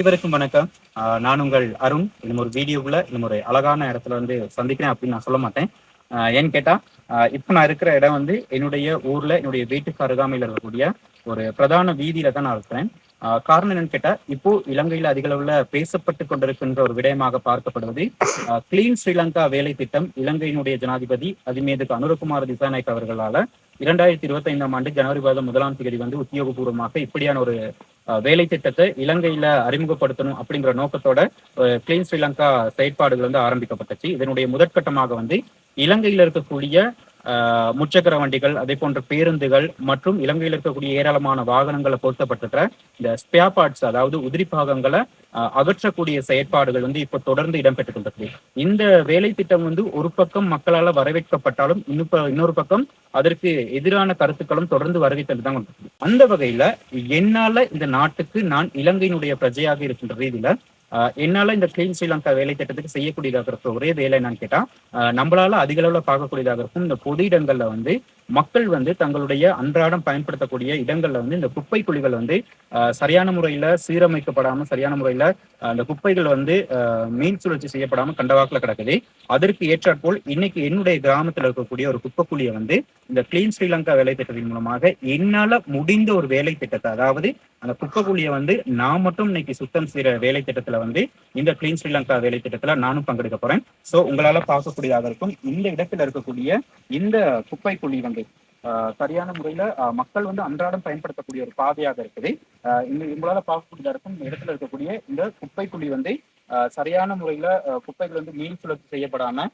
அனைவருக்கும் வணக்கம். நான் உங்கள் அருண். இன்னும் ஒரு வீடியோவில் இன்னும் ஒரு அழகான இடத்துல வந்து சந்திக்கிறேன் அப்படின்னு நான் சொல்ல மாட்டேன். ஏன்னு கேட்டால் இப்போ நான் இருக்கிற இடம் வந்து என்னுடைய ஊர்ல என்னுடைய வீட்டுக்கு அருகாமையில் இருக்கக்கூடிய ஒரு பிரதான வீதியில தான் நான் இருக்கிறேன். காரணம் என்னன்னு கேட்டா இப்போ இலங்கையில அதிக அளவுல பேசப்பட்டு கொண்டிருக்கின்ற ஒரு விடயமாக பார்க்கப்படுவது கிளீன் ஸ்ரீலங்கா வேலை திட்டம் இலங்கையினுடைய ஜனாதிபதி அதிமேதுக்கு அனுரகுமார் திசாநாயக் அவர்களால இரண்டாயிரத்தி இருபத்தி ஐந்தாம் ஆண்டு ஜனவரி மாதம் முதலாம் தேதி வந்து உத்தியோகபூர்வமாக இப்படியான ஒரு வேலை திட்டத்தை இலங்கையில அறிமுகப்படுத்தணும் அப்படிங்கிற நோக்கத்தோட கிளீன் ஸ்ரீலங்கா செயற்பாடுகள் வந்து ஆரம்பிக்கப்பட்டுச்சு. இதனுடைய முதற்கட்டமாக வந்து இலங்கையில இருக்கக்கூடிய முச்சக்கர வண்டிகள் அதே போன்ற பேருந்துகள் மற்றும் இலங்கையில் இருக்கக்கூடிய ஏராளமான வாகனங்களை பொருத்தப்பட்டிருக்கிற இந்த ஸ்பேர் பார்ட்ஸ் அதாவது உதிரி பாகங்களை அகற்றக்கூடிய செயற்பாடுகள் வந்து இப்போ தொடர்ந்து இடம்பெற்றுக் கொண்டிருக்கு. இந்த வேலை திட்டம் வந்து ஒரு பக்கம் மக்களால வரவேற்கப்பட்டாலும் இன்னும் இன்னொரு பக்கம் அதற்கு எதிரான கருத்துக்களும் தொடர்ந்து வருகை தான் அந்த வகையில என்னால இந்த நாட்டுக்கு நான் இலங்கையினுடைய பிரஜையாக இருக்கின்ற ரீதியில என்னால இந்த கிளீன் ஸ்ரீலங்கா வேலை திட்டத்துக்கு செய்யக்கூடியதாக இருக்கிற ஒரே வேலை என்னன்னு கேட்டா நம்மளால அதிக அளவுல பார்க்கக்கூடியதாக இருக்கும் இந்த பொது இடங்கள்ல வந்து மக்கள் வந்து தங்களுடைய அன்றாடம் பயன்படுத்தக்கூடிய இடங்கள்ல வந்து இந்த குப்பை குழிகள் வந்து சரியான முறையில சீரமைக்கப்படாம சரியான முறையில அந்த குப்பைகள் வந்து மீன் சுழற்சி செய்யப்படாம கண்டவாக்குல கிடக்குது. அதற்கு ஏற்றாற்போல் இன்னைக்கு என்னுடைய கிராமத்துல இருக்கக்கூடிய ஒரு குப்பை குழியை வந்து இந்த கிளீன் ஸ்ரீலங்கா வேலை திட்டத்தின் மூலமாக என்னால முடிந்த ஒரு வேலை திட்டத்தை அதாவது அந்த குப்பை குழியை வந்து நான் மட்டும் இன்னைக்கு சுத்தம் செய்யற வேலை திட்டத்துல வந்து இந்த கிளீன் ஸ்ரீலங்கா வேலை திட்டத்துல நானும் பங்கெடுக்க போறேன். சோ உங்களால பார்க்கக்கூடியதாக இருக்கும். இந்த இடத்துல இருக்கக்கூடிய இந்த குப்பை குழி வந்து சரியான முறையில மக்கள் வந்து அன்றாடம் பயன்படுத்தக்கூடிய ஒரு பாதையாக இருக்குது. இந்த உங்களால பார்க்கக்கூடியதா இருக்கும் இந்த இடத்துல இருக்கக்கூடிய இந்த குப்பை குழி வந்து சரியான முறையில குப்பைகள் வந்து மீன் சுழற்சி செய்யப்படாம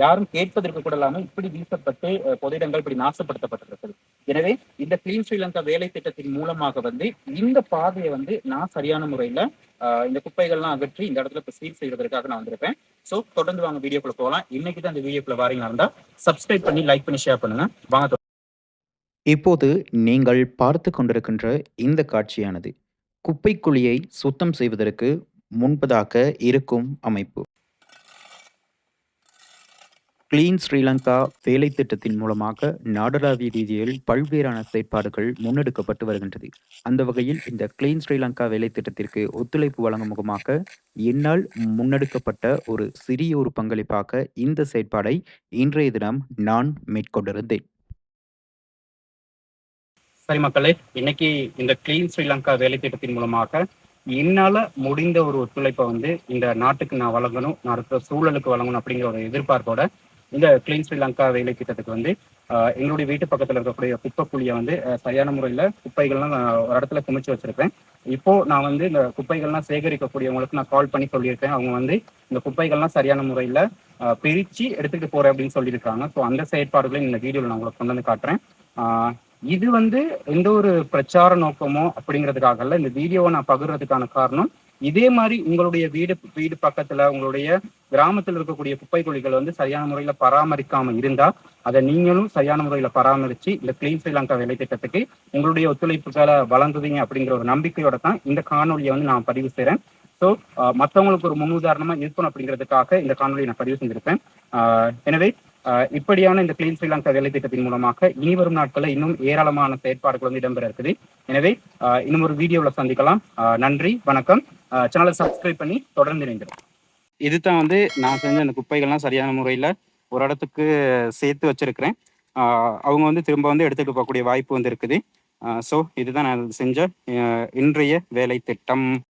யாரும் கேட்பதற்கு கூட இல்லாம இப்படி வீசப்பட்டு ஆஹ் இப்படி நாசப்படுத்தப்பட்டிருக்கிறது. எனவே இந்த கிளீன் ஸ்ரீலங்கா வேலை திட்டத்தின் மூலமாக வந்து இந்த பாதையை வந்து நான் சரியான முறையில இந்த குப்பைகள்லாம் அகற்றி இந்த இடத்துல இப்போ சீல் செய்வதற்காக நான் வந்திருப்பேன். சோ தொடர்ந்து வாங்க வீடியோக்குள்ள போகலாம். இன்னைக்கு தான் இந்த வீடியோக்குள்ள வாரீங்களா இருந்தா சப்ஸ்கிரைப் பண்ணி லைக் பண்ணி ஷேர் பண்ணுங்க. வாங்க இப்போது நீங்கள் பார்த்து கொண்டிருக்கின்ற இந்த காட்சியானது குப்பைக்குழியை சுத்தம் செய்வதற்கு முன்பதாக இருக்கும் அமைப்பு. கிளீன் ஸ்ரீலங்கா வேலை திட்டத்தின் மூலமாக நாடளாவிய ரீதியில் பல்வேறான செயற்பாடுகள் முன்னெடுக்கப்பட்டு வருகின்றது. அந்த வகையில் இந்த கிளீன் ஸ்ரீலங்கா வேலை திட்டத்திற்கு ஒத்துழைப்பு வழங்கும் முகமாக என்னால் முன்னெடுக்கப்பட்ட ஒரு சிறிய ஒரு பங்களிப்பாக இந்த செயற்பாடை இன்றைய தினம் நான் மேற்கொண்டிருந்தேன். சரி மக்களே இன்னைக்கு இந்த கிளீன் ஸ்ரீலங்கா வேலை திட்டத்தின் மூலமாக என்னால முடிந்த ஒரு ஒத்துழைப்பை வந்து இந்த நாட்டுக்கு நான் வழங்கணும் நான் இருக்கிற சூழலுக்கு வழங்கணும் அப்படிங்கிற ஒரு எதிர்பார்ப்போட இந்த கிளீன் ஸ்ரீலங்கா வேலை திட்டத்துக்கு வந்து எங்களுடைய வீட்டு பக்கத்துல இருக்கக்கூடிய குப்பை குழியை வந்து சரியான முறையில குப்பைகள்லாம் நான் ஒரு இடத்துல குமிச்சு வச்சிருப்பேன். இப்போ நான் வந்து இந்த குப்பைகள்லாம் சேகரிக்கக்கூடியவங்களுக்கு நான் கால் பண்ணி சொல்லியிருக்கேன். அவங்க வந்து இந்த குப்பைகள்லாம் சரியான முறையில பிரிச்சு எடுத்துட்டு போறேன் அப்படின்னு சொல்லியிருக்காங்க. ஸோ அந்த செயற்பாடுகளையும் இந்த வீடியோவில் நான் உங்களுக்கு கொண்டு வந்து காட்டுறேன். இது வந்து எந்த ஒரு பிரச்சார நோக்கமோ அப்படிங்கிறதுக்காக இல்ல இந்த வீடியோவை நான் பகிர்றதுக்கான காரணம் இதே மாதிரி உங்களுடைய வீடு வீடு பக்கத்துல உங்களுடைய கிராமத்தில் இருக்கக்கூடிய குப்பை குழிகள் வந்து சரியான முறையில பராமரிக்காம இருந்தா அதை நீங்களும் சரியான முறையில பராமரிச்சு இந்த கிளீன் ஸ்ரீலங்கா வேலை திட்டத்துக்கு உங்களுடைய ஒத்துழைப்புகளை வழங்குவீங்க அப்படிங்கிற ஒரு நம்பிக்கையோட தான் இந்த காணொலியை வந்து நான் பதிவு செய்யறேன் ஸோ மற்றவங்களுக்கு ஒரு முன்னுதாரணமா இருக்கணும் அப்படிங்கிறதுக்காக இந்த காணொலியை நான் பதிவு செஞ்சிருப்பேன் ஆஹ் எனவே இப்படியான இந்த கிளீன் ஸ்ரீலங்கா வேலை திட்டத்தின் மூலமாக இனி வரும் நாட்களில் இன்னும் ஏராளமான செயற்பாடுகள் வந்து இடம்பெற இருக்குது. எனவே இன்னும் ஒரு வீடியோவில் சந்திக்கலாம். நன்றி வணக்கம். சேனலை சப்ஸ்கிரைப் பண்ணி தொடர்ந்து இணைந்திரும் இதுதான் வந்து நான் செஞ்ச அந்த குப்பைகள்லாம் சரியான முறையில் ஒரு இடத்துக்கு சேர்த்து வச்சிருக்கிறேன். அவங்க வந்து திரும்ப வந்து எடுத்துட்டு போகக்கூடிய வாய்ப்பு வந்து இருக்குது. ஸோ இதுதான் நான் செஞ்ச இன்றைய வேலை திட்டம்.